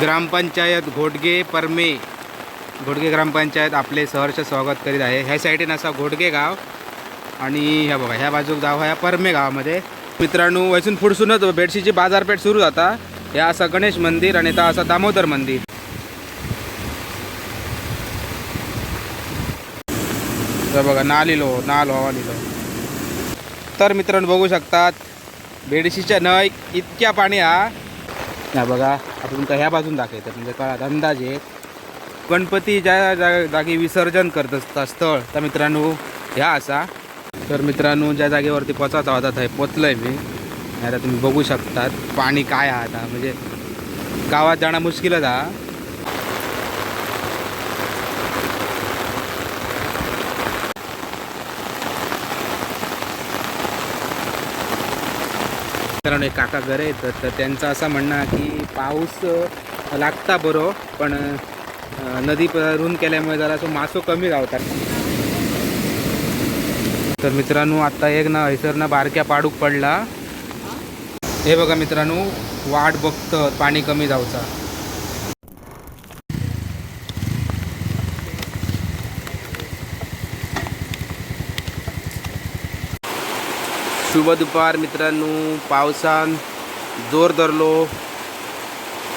ग्रामपंचायत घोटगे परमे घोटगे ग्रामपंचायत आपले सहर्ष स्वागत करीत आहे. ह्या साईडीन असा घोटगे गाव आणि ह्या बघा ह्या बाजूक गाव ह्या परमे गावामध्ये. मित्रांनो वैसून पुढसूनच बेडशीची बाजारपेठ सुरू जाता ह्या असा गणेश मंदिर आणि त्या असा दामोदर मंदिर. तर बघा नालिलो नाल व्हावा लिलो तर मित्रांनो बघू शकतात बेडशीच्या नय इतक्या पाणी हा. बघा आता तुमका ह्या बाजून दाखवतात म्हणजे कळात अंदाजे गणपती ज्या जा- जागी विसर्जन करत असता स्थळ त्या मित्रांनो ह्या असा. तर मित्रांनो ज्या जागेवरती पोचायचा होता थंय पोचलंय मी. आता तुम्ही बघू शकतात पाणी काय आहे आता. म्हणजे गावात जाणं मुश्किलच आहा कारण एक काका घरे येतात तर त्यांचं असं म्हणणं की पाऊस लागता बरो पण नदी रून केल्यामुळे जरा तो मासो कमी गावतात. तर मित्रांनो आता एक ना हैसर ना बारक्या पाडूक पडला. हे बघा मित्रांनो वाट बघतं पाणी कमी जाऊचा. शुभ दुपार मित्रांनो. पावसान जोर धरलो.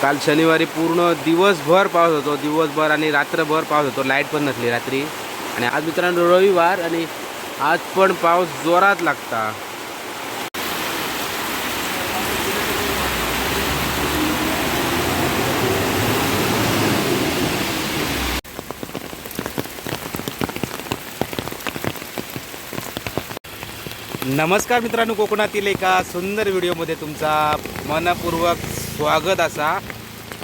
काल शनिवारी पूर्ण दिवसभर पाऊस होतो. दिवसभर आणि रात्रभर पाऊस होतो. लाइट पण नसली रात्री. आणि आज मित्रांनो रविवार आणि आज पण पाऊस जोरात लागता. नमस्कार मित्रांनो कोकणातील एका सुंदर व्हिडिओमध्ये तुमचा मनपूर्वक स्वागत असा.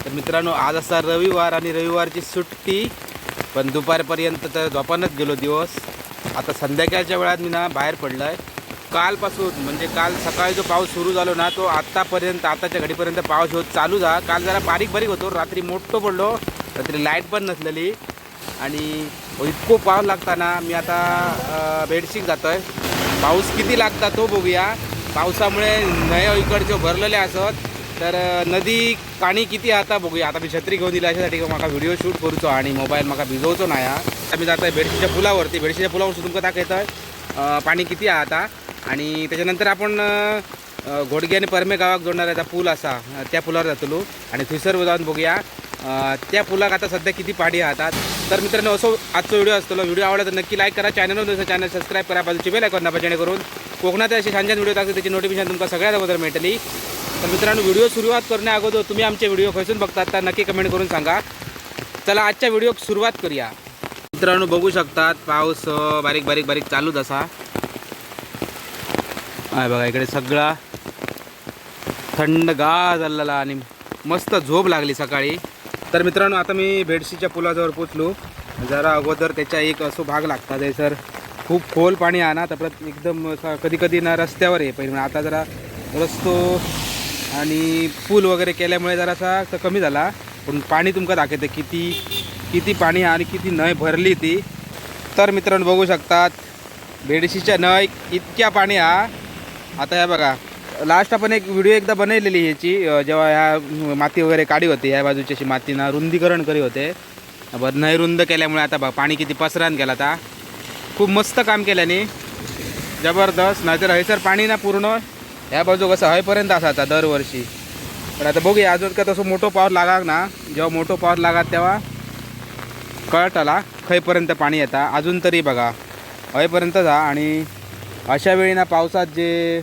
तर मित्रांनो आज असा रविवार आणि रविवारची सुट्टी पण दुपारपर्यंत तर झोपानच गेलो दिवस. आता संध्याकाळच्या वेळात मी ना बाहेर पडलं आहे कालपासून म्हणजे काल सकाळी जो पाऊस सुरू झालो ना तो आत्तापर्यंत आताच्या घडीपर्यंत पाऊस होत चालू झाला. काल जरा बारीक बारीक होतो रात्री मोठं पडलो रात्री लाइट पण नसलेली. आणि इतको पाऊस लागताना मी आता बेडशीट जातो आहे पाऊस किती लागता तो बघूया. पावसामुळे नय इकडचे भरलेले असत. तर नदी पाणी किती आता बघूया. आता मी छत्री घेऊन दिली अशासाठी म्हाका व्हिडिओ शूट करूचो आणि मोबाईल म्हाका भिजवचो नाही हा. आता मी जात आहे बेडशीच्या पुलावरती. बेडशीच्या पुलावर तुमका दाखवत पाणी किती आता. आणि त्याच्यानंतर आपण घोडगे आणि परमे गावाक जोडणारा त्या पूल असा. त्या पुलावर जातलो. आणि थंयसर जाऊन बघूया. त्या पुलाक आता सध्या किती पाडी आहे तर मित्रांनो असो आजचा व्हिडिओ असतो व्हिडिओ आवडला तर नक्की लाईक करा. चॅनलवर चॅनल सबस्क्राईब करा. बाजूची बेल ऐकून दाबा जेणेकरून कोकणात असे छान छान व्हिडिओ असतात त्याची नोटिफिकेशन तुमका सगळ्यात अगोदर मिळतली तर मित्रांनो व्हिडिओ सुरुवात करण्या अगोदर तुम्ही आमचे व्हिडिओ खसून बघतात तर नक्की कमेंट करून सांगा. चला आजच्या व्हिडिओ सुरुवात करूया. मित्रांनो बघू शकतात पाऊस बारीक बारीक बारीक चालूच असा. आहे बघा इकडे सगळा थंडगार झालेला आणि मस्त झोप लागली सकाळी. तर मित्रांनो आता मी बेडशीच्या पुलाजवळ पोचलो. जरा अगोदर त्याच्या एक असो भाग लागता जाय सर. खूप खोल पाणी आणा ना तर परत एकदम कधी कधी ना रस्त्यावर आहे पहिले आता जरा रस्तो आणि पूल वगैरे केल्यामुळे जरासा कमी झाला. पण पाणी तुमका दाखवते किती किती पाणी आणि किती नय भरली ती. तर मित्रांनो बघू शकतात बेडशीच्या नय इतक्या पाणी हा. आता या बघा. लास्ट आपण एक व्हिडिओ एकदा बनवलेली ह्याची जेव्हा ह्या माती वगैरे काढी होती ह्या बाजूची अशी मातीनं रुंदीकरण करी होते. बरं नाही रुंद केल्यामुळे आता बघ पाणी किती पसरान गेला आता. खूप मस्त काम केल्याने जबरदस्त नाहीतर हयसर पाणी ना पूर्ण. ह्या बाजू कसं हयपर्यंत आता दरवर्षी. पण आता बघूया अजून का तसं मोठं पाऊस लागाक ना जेव्हा मोठं पाऊस लागात तेव्हा कळटाला आला खैपर्यंत पाणी येता. अजून तरी बघा हयपर्यंत जा आणि अशा वेळी ना पावसात जे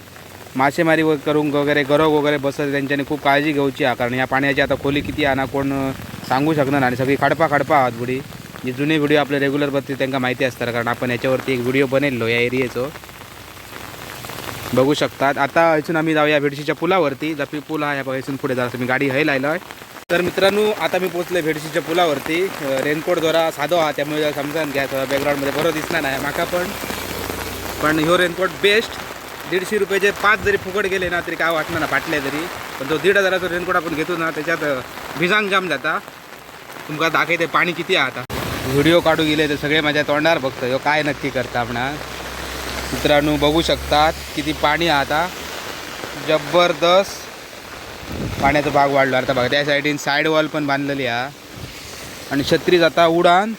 मासेमारी व करून वगैरे गरव वगैरे बसत त्यांच्यानी खूप काळजी घेऊची हा कारण या पाण्याची आता खोली किती आणा ना कोण सांगू शकणार आणि सगळी खडपा खडपा आहात बुडी. जे जुने व्हिडिओ आपले रेग्युलर बघते त्यांना माहिती असतात कारण आपण याच्यावरती एक व्हिडिओ बनेलो या एरियाचं बघू शकतात. आता इथून आम्ही जाऊया भेडशीच्या पुलावरती. जपी पूल हा ह्या इथून पुढे जायचं मी गाडी हे लायलो आहे तर मित्रांनो आता मी पोचलोय भेडशीच्या पुलावरती. रेनकोट जरा साधो हा त्यामुळे समजावून घ्या. बॅकग्राऊंडमध्ये बरं दिसणार नाही माका पण. पण ह्यो रेनकोट बेस्ट दीडशे रुपयाचे पाच जरी फुकट गेले ना तरी काय वाटणार ना फाटले तरी पण तो दीड हजाराचा रेनकोट आपण घेतो ना त्याच्यात भिजांग जाम जाता. तुमका दाखयते पाणी किती आहे आता. व्हिडिओ काढू गेले तर सगळे माझ्या तोंडावर बघतो ह्यो काय नक्की करता म्हणा. मित्रांनो बघू शकतात किती पाणी आता. जबरदस्त. पाण्याचा भाग वाढला आता बघा. त्या साईडीन साईड वॉल पण बांधलेली हा आणि छत्री जाता उडान.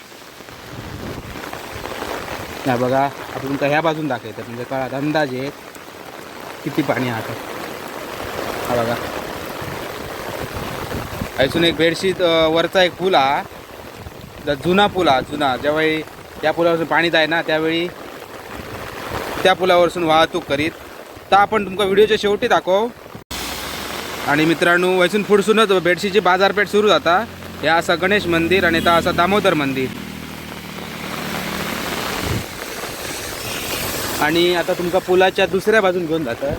नाही बघा आपण तुमका ह्या बाजून दाखवतात म्हणजे कळत अंदाजे. किती पाणी आहे आता? हा बघा. अजून एक बेडशीट वरचा एक पूल हा जुना पूल हा जुना. ज्यावेळी त्या पुलावरसून पाणी जाय ना त्यावेळी त्या पुलावरसून वाहतूक करीत. तर आपण तुमका व्हिडिओच्या शेवटी दाखव. आणि मित्रांनो वैसून पुढसूनच बेडशीची बाजारपेठ सुरू जाता. हे असा गणेश मंदिर आणि त्या असा दामोदर मंदिर. आणि आता तुमका पुलाच्या दुसऱ्या बाजून घेऊन जाता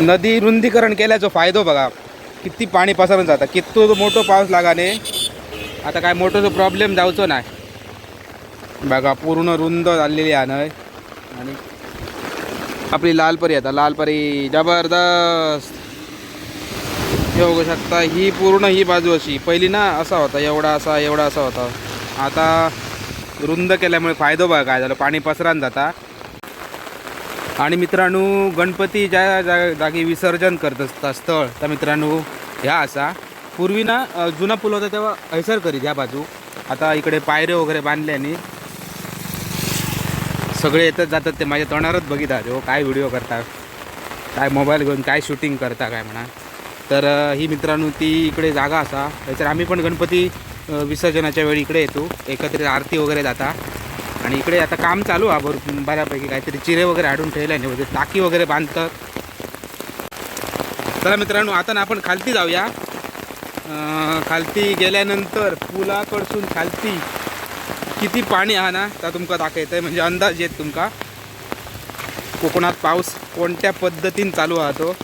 नदी रुंदीकरण केल्याचा फायदो बघा. किती पाणी पसरून जातं. कितो मोठो पाऊस लागाने आता काय मोठो प्रॉब्लेम जावचो नाही. बघा पूर्ण रुंद झालेली आहे ना. आणि आपली लालपरी आता. लालपरी जबरदस्त. हे बघू शकता ही पूर्ण ही बाजू अशी. पहिली ना असा होता एवढा असा एवढा असा होता. आता रुंद केल्यामुळे फायदो बघा काय झालं. पाणी पसरान जाता. आणि मित्रांनो गणपती ज्या जा जागी विसर्जन करत असता स्थळ त्या मित्रांनो ह्या असा. पूर्वी ना जुना पूल होता तेव्हा हैसर करीत ह्या बाजू. आता इकडे पायरे वगैरे बांधल्याने सगळे येतात जातात ते माझ्या तोंडावरच बघितात हो काय व्हिडिओ करता? काय मोबाईल घेऊन काय शूटिंग करता काय म्हणा? तर ही मित्रांनो ती इकडे जागा असा. तर आम्ही पण गणपती विसर्जनाच्या वेळी इकडे येतो. एकत्रित आरती वगैरे जाता. आणि इकडे आता काम चालू आहे भर बऱ्यापैकी काहीतरी चिरे वगैरे आढून ठेवले नाही म्हणजे टाकी वगैरे बांधतात. चला मित्रांनो आता ना आपण खालती जाऊया. खालती गेल्यानंतर पुलाकडसून खालती किती पाणी आहे ना त्या तुमका दाखवत आहे म्हणजे अंदाज येत तुमका. कोकणात पाऊस कोणत्या पद्धतीने चालू आहे तो?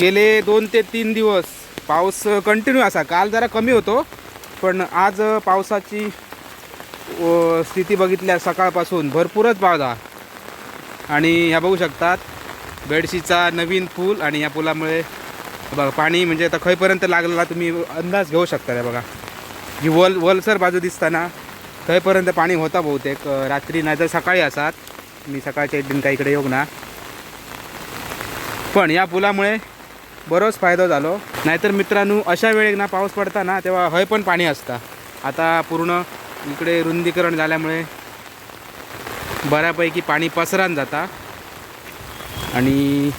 गेले दोन ते तीन दिवस पाऊस कंटिन्यू असा. काल जरा कमी होतो पण आज पावसाची स्थिती बघितल्या सकाळपासून भरपूरच पाऊस आणि ह्या बघू शकतात बेडशीचा नवीन पूल आणि या पुलामुळे बघा पाणी म्हणजे आता खयपर्यंत लागलेला तुम्ही अंदाज घेऊ शकता रे बघा. ही वल वलसर बाजू दिसताना खयपर्यंत पाणी होता बहुतेक. रात्री नाही तर सकाळी असात. मी सकाळच्या एक दिन काही इकडे येऊ ना. पण या पुलामुळे बरोच फायदा झालो. नाहीतर मित्रांनो अशा वेळेक ना पाऊस पडता ना तेव्हा हय पण पाणी असतं. आता पूर्ण इकडे रुंदीकरण झाल्यामुळे बऱ्यापैकी पाणी पसरान जाता. आणि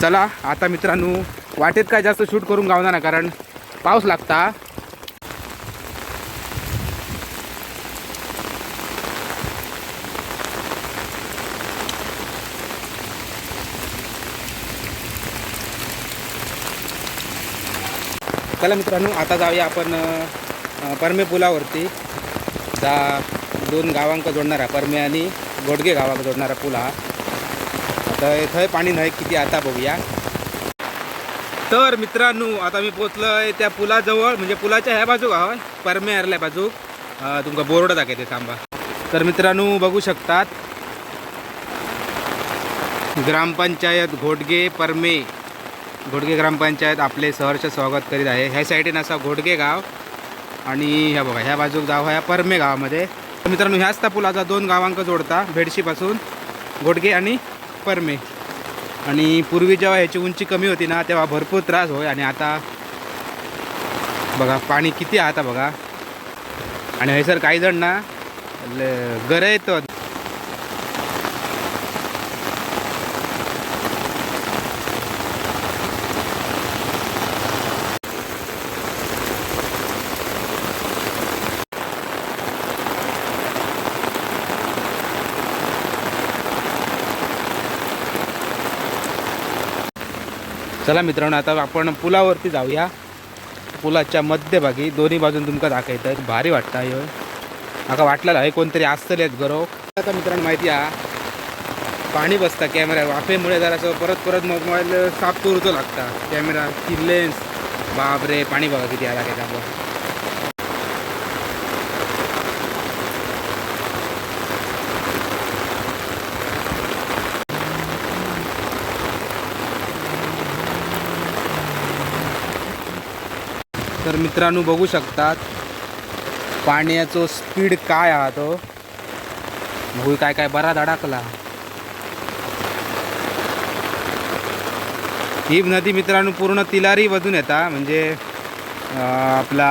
चला आता मित्रांनो वाटेत काय जास्त शूट करून गावणार ना कारण पाऊस लागता. चला मित्रांनो आता जाऊया आपण परमे पुलावरती. जा दोन गावांक जोडणारा परमे आणि गोडगे गावांक जोडणारा पूल हा. आता थंय पाणी नाही किती आता बघूया. तर मित्रांनो आता मी पोचलोय त्या पुलाजवळ म्हणजे पुलाच्या ह्या बाजूक हा परमे हरल्या बाजूक. तुमका बोर्ड दाखवते थांबा. तर मित्रांनो बघू शकतात. ग्रामपंचायत घोडगे परमे. घोडगे ग्रामपंचायत आपले सहर्ष स्वागत करीत आहे. ह्या साईडीन असा घोडगे गाव आणि ह्या बघा ह्या बाजूक गाव ह्या परमे गावामध्ये. मित्रांनो ह्याच त्या पुलाचा दोन गावांक जोडता भेडशीपासून घोडगे आणि परमे. आणि पूर्वी जेव्हा ह्याची उंची कमी होती ना तेव्हा भरपूर त्रास होय. आणि आता बघा पाणी किती आहे आता बघा. आणि हयसर काही जण ना ल- चला मित्रांनो आता आपण पुलावरती जाऊया. पुलाच्या मध्यभागी दोन्ही बाजून तुमका दाखवत भारी वाटतं ह्यो. म्हाका वाटलेलं आहे कोणतरी असतलेच गरो आता मित्रांनो माहिती आहे पाणी बसता कॅमेरा वाफेमुळे जरासं परत परत मोबाईल साफ करूचो लागता. कॅमेरा ती लेन्स बापरे पाणी बघा किती आला काय तर मित्रांनो बघू शकतात. पाण्याचं स्पीड काय हा तो? बघू काय काय बरा अडकला. ही नदी मित्रांनो पूर्ण तिलारी वजून येता म्हणजे आपला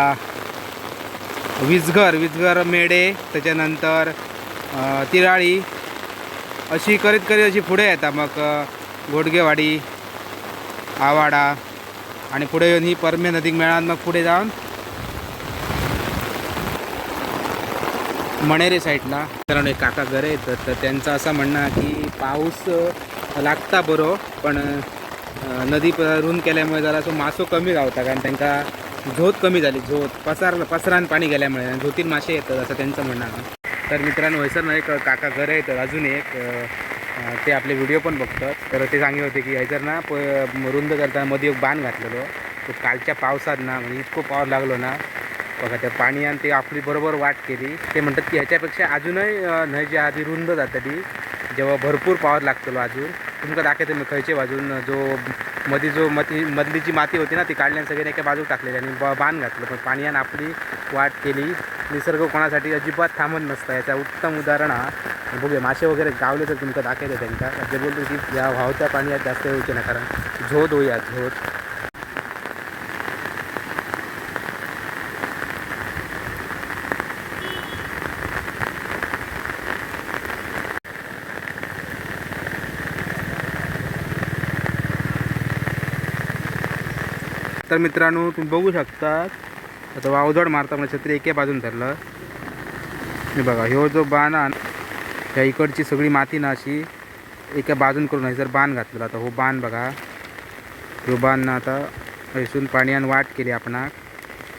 विजघर विजघर मेढे त्याच्यानंतर तिराळी अशी करीत करीत अशी पुढे येतात मग घोडगेवाडी आवाडा आणि पुढे येऊन ही परमे नदीक मिळान मग पुढे जाऊन मणेरे साईडला. कारण एक काका घरे येतात तर त्यांचं असं म्हणणं की पाऊस लागता बरो पण नदी रून केल्यामुळे जरा असं मासो कमी गावता कारण त्यांका झोत कमी झाली. झोत पसार पसरान पाणी गेल्यामुळे आणि झोतीन मासे येतात असं त्यांचं म्हणणं तर मित्रांनो वैसर एक काका घरे येतात अजून एक ते आपले व्हिडिओ पण बघतात. तर ते सांगे होते की हैसर ना प रुंद करताना मध्ये एक बाण घातलेलो. तो कालच्या पावसात ना म्हणजे इतकं पाऊस लागलो ना बघा त्या पाणी आणि ते आपली बरोबर वाट केली. ते म्हणतात की ह्याच्यापेक्षा अजूनही अं, जी आधी रुंद जातली. जेव्हा भरपूर पावर लागतो अजून तुमका दाखवते मी खयचे बाजून जो मध्ये जो मती मधली जी माती होती ना ती काढल्याने सगळ्यांनी एका बाजूक टाकलेली आणि ब बाण घातलं. पण पाण्यानं आपली वाट केली. निसर्ग कोणासाठी अजिबात थांबत नसतं. याचा उत्तम उदाहरण हा. बघूया मासे वगैरे गावले तर तुमका दाखवते त्यांका जे बोलतो की या व्हावत्या पाण्यात जास्त होईचे ना कारण झोत होऊया झोत. तर मित्रांनो तुम्ही बघू शकता आता वावजड मारता म्हणजे छत्री एके बाजून धरलं. हे बघा ह्यो जो बाण ह्या इकडची सगळी माती ना अशी एका बाजून करून जर बाण घातलेला. आता हो बाण बघा. ह्यो बाण ना आता हैसून पाण्यान वाट केली आपणाक.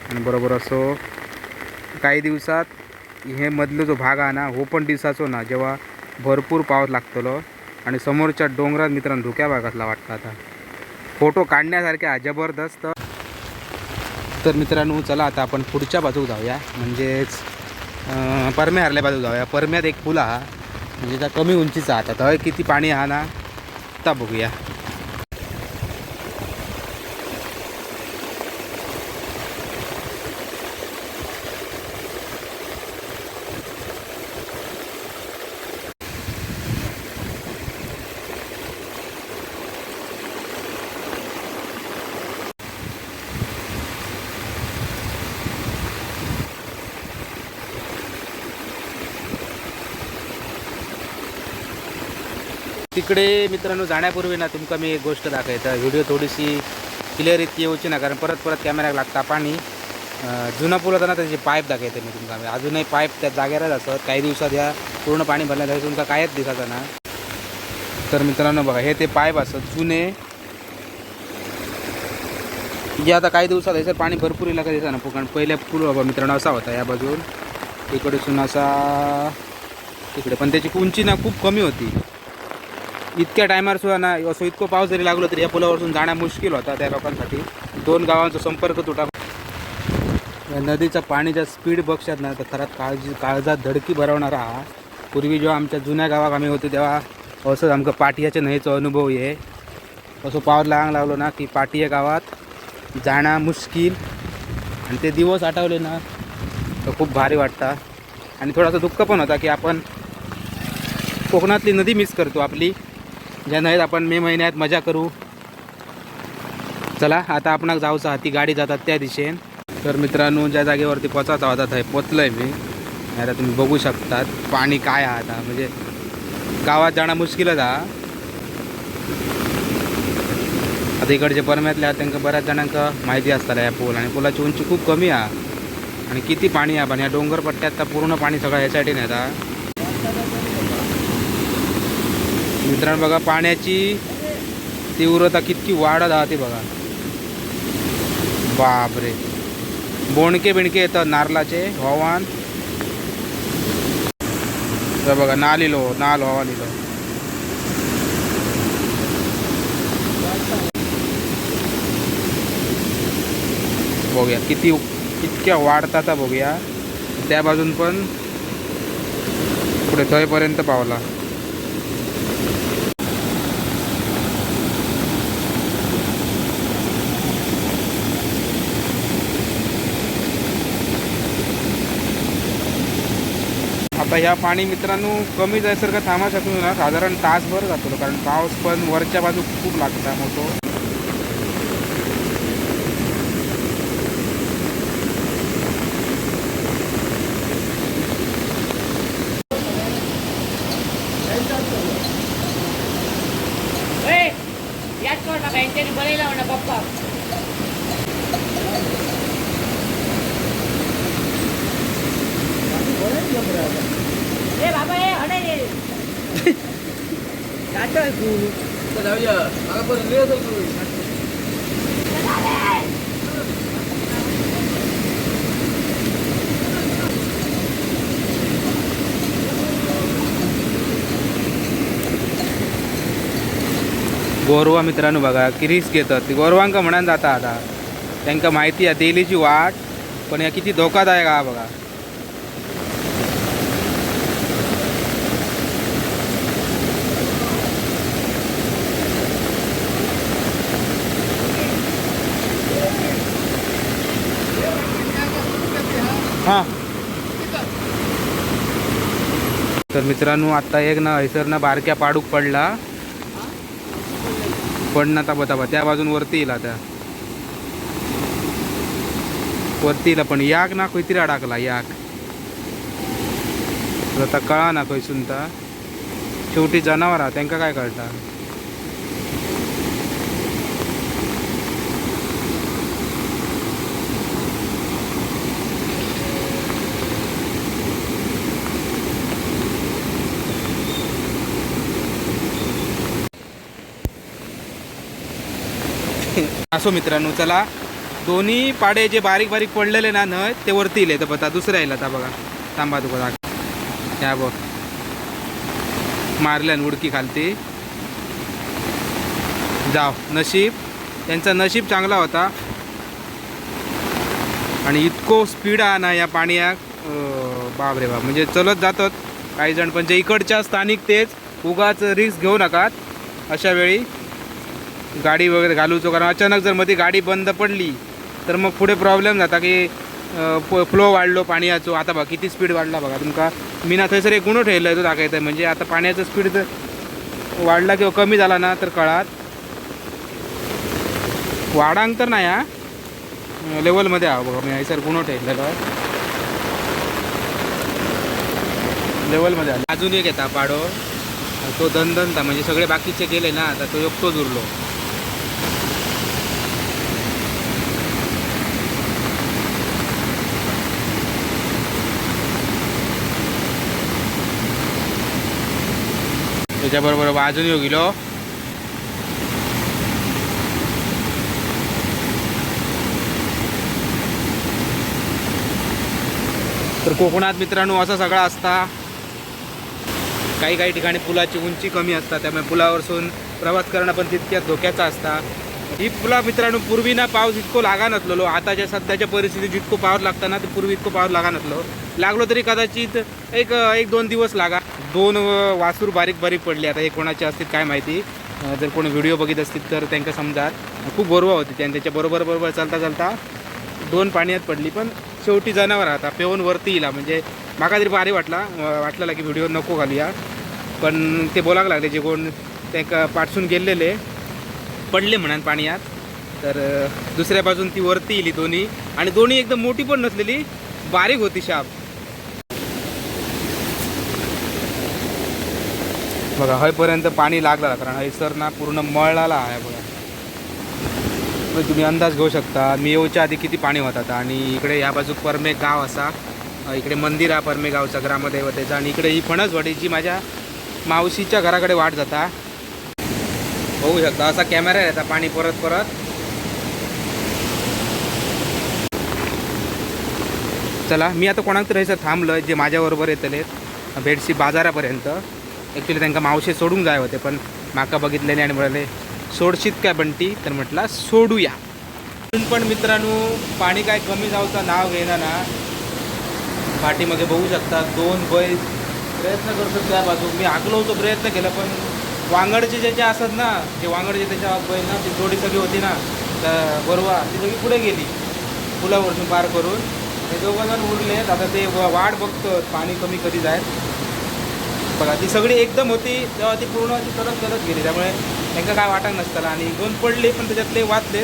आणि बरोबर असो काही दिवसात हे मदलो जो भाग आहे ना हो पण दिवसाचो ना जेव्हा भरपूर पाऊस लागतलो आणि समोरच्या डोंगरात मित्रांनो धुक्या भागातला वाटतं आता. फोटो काढण्यासारखे हा जबरदस्त. तर मित्रांनो चला आता आपण पुढच्या बाजूक जाऊया. म्हणजेच परम्या हरल्या बाजूक जाऊया. परम्यात एक पूल हा म्हणजे त्या कमी उंचीचा आता तर किती पाणी हा ना? आता बघूया. इकडे मित्रांनो जाण्यापूर्वी ना तुमका मी एक गोष्ट दाखवायचं व्हिडिओ थोडीशी क्लिअर इतकी येऊची ना कारण परत परत कॅमेऱ्याक लागता पाणी. जुना पूल होता ना त्याची पाईप दाखवते मी तुमका. म्हणजे अजूनही पाईप त्या जागेवरच असत काही दिवसात या पूर्ण पाणी भरल्या तरी तुमका कायच दिसायचं ना. तर मित्रांनो बघा हे ते पाईप असत जुने. जे आता काही दिवसात आहे सर पाणी भरपूर इलाका दिसा ना कारण पहिल्या पूल बाबा मित्रांनो असा होता या बाजून इकडसून असा तिकडे पण त्याची उंची ना खूप कमी होती. इतक्या टायमावर सुद्धा ना असं इतकं पाऊस जरी लागलो तरी या पुलावरून जाणं मुश्किल होता त्या लोकांसाठी. दोन गावांचा संपर्क तुटा. या नदीचं पाणीच्या स्पीड बक्षात ना तर खरात काळजी काळजात धडकी भरवणारा हा. पूर्वी जेव्हा आमच्या जुन्या गावात आम्ही होतो तेव्हा असंच आमचं पाटियाच्या न्हयेचो अनुभव आहे असं पावर लागांग लागलो ना की पाटिया गावात जाणं मुश्किल. आणि ते दिवस आठवले ना तर खूप भारी वाटता. आणि थोडासा दुःख पण होता की आपण कोकणातली नदी मिस करतो आपली. ज्या नाहीत आपण मे महिन्यात मजा करू. चला आता आपणाक जाऊचा. हाती गाडी जातात त्या दिशेन. तर मित्रांनो ज्या जागेवरती पोचायचा होता थंय पोचलोय मी. आता तुम्ही बघू शकतात पाणी काय आहे आता. म्हणजे गावात जाणं मुश्किलच हा. आता इकडचे परम्यातले आहात त्यांना बऱ्याच जणांना माहिती असताना या पूल. आणि पुलाची उंची खूप कमी आहे. आणि किती पाणी आहे पण या डोंगर पट्ट्यात तर पूर्ण पाणी सगळं ह्यासाठी नेता मित्रांनो बघा पाण्याची तीव्रता कितकी वाढत राहते बघा. बापरे. बोणके बिणके येतात नारलाचे हवान तर बघा नाल इलो नाल हवान इलो बघूया किती इतक्या वाढतात बघूया. त्या बाजून पण पुढे थंयपर्यंत पावला. ह्या पाणी मित्रांनो कमी जायसारखं थांबा शकतो ना साधारण तासभर जातो. कारण पाऊस पण वरच्या बाजू खूप लागता मोठो. गोरवा मित्रांनो बघा की रिस्क घेतात. ती गोरवांक म्हणान जाता आता. त्यांका माहिती आहे डेलीची वाट पण या किती धोकादायक हा बघा. हां. तर मित्रांनो आता एक ना हैसर ना बारक्या पाडूक पडला. पण ना ताबा ताबा त्या बाजून वरती येईल आता. वरती येईल पण याक ना खंयतरी अडकला याक. आता कळा ना खंयसून ता शेवटी जनावरां तांकां काय कळटा असो मित्रांनो चला. दोन्ही पाडे जे बारीक बारीक पडलेले ना न ते वरती येले. तर बघा दुसऱ्या येईल आता बघा. थांबा तुका दाख त्या बघ. मारल्यान उडकी खालती. जाव. नशीब. त्यांचा नशीब चांगला होता. आणि इतको स्पीड आहे ना या पाण्यात. बाप रे बाप. म्हणजे चलत जातात काही जण पण जे इकडच्या स्थानिक तेच उगाच रिक्स घेऊ नकात. अशा वेळी गाडी वगैरे घालूचो कारण अचानक जर मध्ये गाडी बंद पडली तर मग पुढे प्रॉब्लेम जाता की फ्लो वाढलो पाण्याचो. आता बघा किती स्पीड वाढला बघा. तुमका मी ना थंयसर एक गुणो ठेवला तो दाखयता म्हणजे आता पाण्याचा स्पीड जर वाढला किंवा कमी झाला ना तर कळात वाढांक तर नाही हा. लेवलमध्ये हा बघा. मी हयसर गुणो ठेवलेलो आहे लेवलमध्ये आला. अजून एक येता पाडो तो दणदणता. म्हणजे सगळे बाकीचे गेले ना आता तो एकटोच उरलो. त्याच्याबरोबर वाजून येऊ गेलो. तर कोकणात मित्रांनो असं सगळा असता. काही काही ठिकाणी पुलाची उंची कमी असतात त्यामुळे पुलावरसून प्रवास करणं पण तितक्या धोक्याचा असता. ही पुला मित्रांनो पूर्वी ना पाऊस इतको लागा नसलेलो आताच्या सध्याच्या परिस्थितीत जितको पाऊस लागता ना ते पूर्वी इतको पाऊस लागा नसलो. लागलो तरी कदाचित एक एक दोन दिवस लागा. दोन वासूर बारीक बारीक पडले. आता हे कोणाचे असतील काय माहिती. जर कोण व्हिडिओ बघित असतील तर त्यांना समजा खूप गोरवा होती त्यांनी त्याच्या बरोबर बरोबर चालता चालता दोन पाण्यात पडली. पण शेवटी जनावर आता पेऊन वरती येईल म्हणजे माका तरी भारी वाटला वाटलेला की व्हिडिओ नको घालूया. पण ते बोलायला लागले जे कोण त्यांना पाठसून गेलेले पडले म्हणान पाण्यात. तर दुसऱ्या बाजून ती वरती येईल दोन्ही. आणि दोन्ही एकदम मोठी पण नसलेली बारीक होती शाप. बघा हयपर्यंत पाणी लागला कारण हयसर ना पूर्ण मळला आहे बघा. तुम्ही अंदाज घेऊ शकता मी येऊच्या आधी किती पाणी होतात आणि इकडे या बाजू परमे गाव असा इकडे मंदिर हा परमे गावचा ग्रामदैवतेचा. आणि इकडे ही फणसवाडी जी माझ्या मावशीच्या घराकडे वाट जाता. होऊ शकता असा कॅमेरा येता पाणी परत परत. चला मी आता कोणाक तरी थांबलं जे माझ्याबरोबर येतले भेटशी बाजारापर्यंत. ॲक्च्युली त्यांना मावशे सोडून जाय होते पण माका बघितलेले आणि म्हणाले सोडशीत काय बंटी? तर म्हटला सोडूया. अजून पण मित्रांनो पाणी काय कमी जाऊचा नाव घेणार ना. पाठीमागे बघू शकता दोन बैल प्रयत्न करतो त्या बाजू मी आकलो होतो प्रयत्न केला पण वांगडचे जे जे असतात ना जे वांगडचे त्याच्या बैल ना ती जोडी सगळी होती ना तर बरोबर ती सगळी पुढे गेली पुलावरतून पार करून. हे दोघं जण उरले आता ते वाट बघतो पाणी कमी कधी जायत बघा ती सगळी एकदम होती तेव्हा ती पूर्ण ती करत करत गेली. त्यामुळे त्यांना काय वाटत नसताना आणि दोन पडले पण त्याच्यातले वाचले.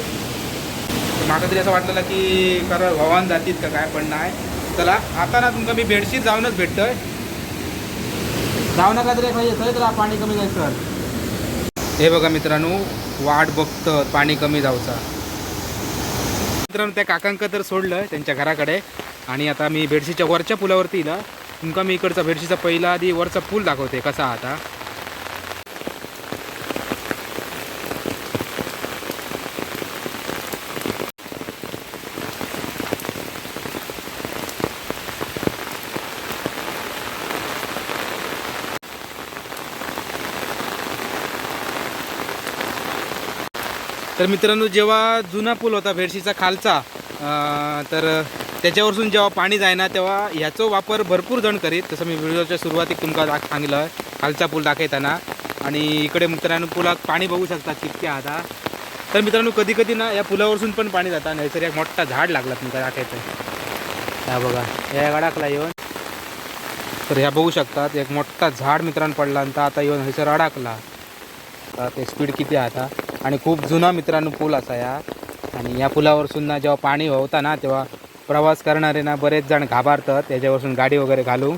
म्हाका तरी असं वाटलेलं की कारण भवान जातीत का काय पण नाही. चला आता ना तुमका मी बेडशीट जाऊनच भेटतोय. जाऊ नका तरी पाहिजे थंय तर पाणी कमी जायचं हे बघा मित्रांनो वाट बघतं पाणी कमी जाऊचा. मित्रांनो त्या काकांक तर सोडलं त्यांच्या घराकडे. आणि आता मी बेडशीच्या वरच्या पुलावरती इला तुमका मी इकडचा बेडशीचा पहिला आधी वरचा पूल दाखवते कसा आता? तर मित्रांनो जेव्हा जुना पूल होता भेडशीचा खालचा तर त्याच्यावरसून जेव्हा पाणी जायना तेव्हा ह्याचा वापर भरपूर जण करीत. तसं मी व्हिडिओच्या सुरुवातीक तुमका दाख सांगितलं खालचा पूल दाखवताना. आणि इकडे मित्रांनो पुलात पाणी बघू शकता कितके आता. तर मित्रांनो कधी कधी ना या पुलावरसून पण पाणी जाता. नाहीतर एक मोठा झाड लागला तुमका दाखवायचं. हा बघा या गडाकला येऊन. तर ह्या बघू शकतात एक मोठा झाड मित्रांनो पडला आणि आता येऊन हयसर अडकला ते स्पीड किती आता. आणि खूप जुना मित्रांनो पूल असा या. आणि या पुलावरसून ना जेव्हा पाणी होता ना तेव्हा प्रवास करणारे ना बरेच जण घाबरतात त्याच्यावरसून गाडी वगैरे घालून.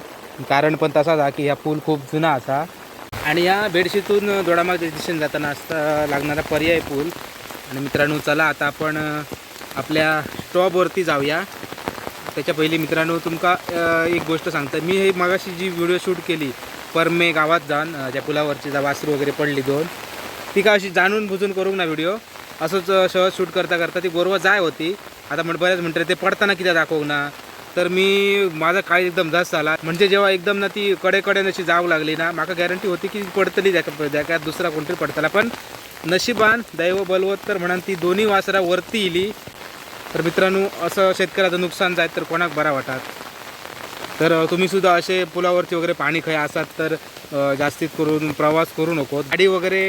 कारण पण तसाच हा की हा पूल खूप जुना असा. आणि या बेडशीतून दोडामार्ग दिशेने जाताना असता लागणारा पर्याय पूल. आणि मित्रांनो चला आता आपण आपल्या स्टॉपवरती जाऊया. त्याच्या पहिली मित्रांनो तुमका एक गोष्ट सांगता मी हे मगाशी जी व्हिडिओ शूट केली परमे गावात जाऊन ज्या पुलावरची जा वासरू वगैरे पडली दोन ती का अशी जाणून बुजून करू ना व्हिडिओ? असंच शहर शूट करता करता ती गोरवा जाय होती. आता म्हण बऱ्याच म्हणते ते पडताना किती दाखवू ना? तर मी माझा काळ एकदम जास्त झाला. म्हणजे जेव्हा एकदम ना ती कडे कडे अशी जाऊ लागली ना माका गॅरंटी होती की पडतली त्या दुसरा कोणतरी पडतला. पण नशिबान दैव बलवत तर म्हणान ती दोन्ही वासरा वरती इली. तर मित्रांनो असं शेतकऱ्याचं नुकसान जायत तर कोणाक बरा वाटत? तर तुम्ही सुद्धा असे पुलावरती वगैरे पाणी खाय असात तर जास्तीत करून प्रवास करू नको. गाडी वगैरे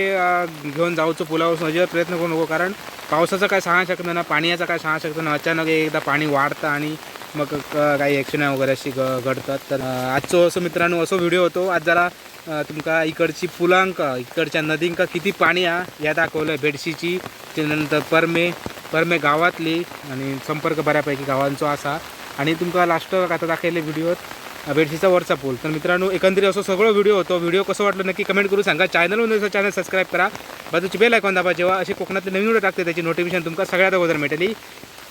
घेऊन जाऊचं पुलावर अजिबात प्रयत्न करू नको. कारण पावसाचं काय सांगा शकत ना पाण्याचं काय सांगा शकत ना. अचानक एकदा पाणी वाढतं आणि मग काही ॲक्शन वगैरे अशी ग घडतात. तर आजचो असो मित्रांनो असो व्हिडिओ होतो. आज जरा तुमका इकडची पुलांक इकडच्या नदींका किती पाणी हा या दाखवलं बेडशीची त्यानंतर परमे परमे गावातली आणि संपर्क बऱ्यापैकी गावांचो असा. आणि तुमका लास्ट आता दाखयले व्हिडिओत बेडशीचा वरचा पूल. तर मित्रांनो एकंदरीत असं सगळं व्हिडिओ होतो. व्हिडिओ कसं वाटलं नक्की कमेंट करून सांगा. चॅनलवर चॅनल सबस्क्राईब करा. बाजूची बेल ऐकून दाबा जेव्हा असे कोकणातले नवीन व्हिडिओ टाकते त्याची नोटिफिकेशन तुमका सगळ्यात अगोदर मिळेल.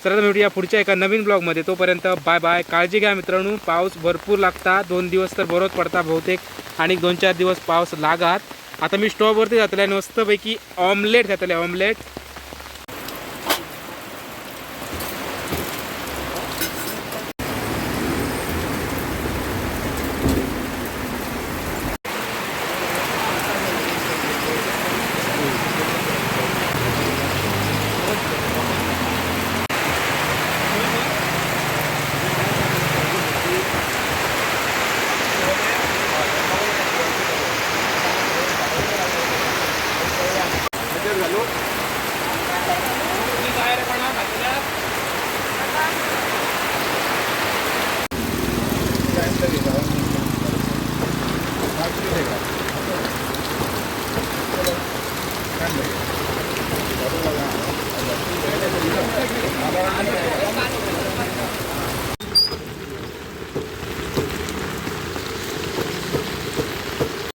तर भेटूया पुढच्या एका नवीन ब्लॉगमध्ये तोपर्यंत बाय बाय काळजी घ्या मित्रांनो. पाऊस भरपूर लागता. दोन दिवस तर बरोच पडता बहुतेक. आणि दोन चार दिवस पाऊस लागात. आता मी स्टॉपवरती जातले आणि मस्तपैकी ऑमलेट घातले ऑमलेट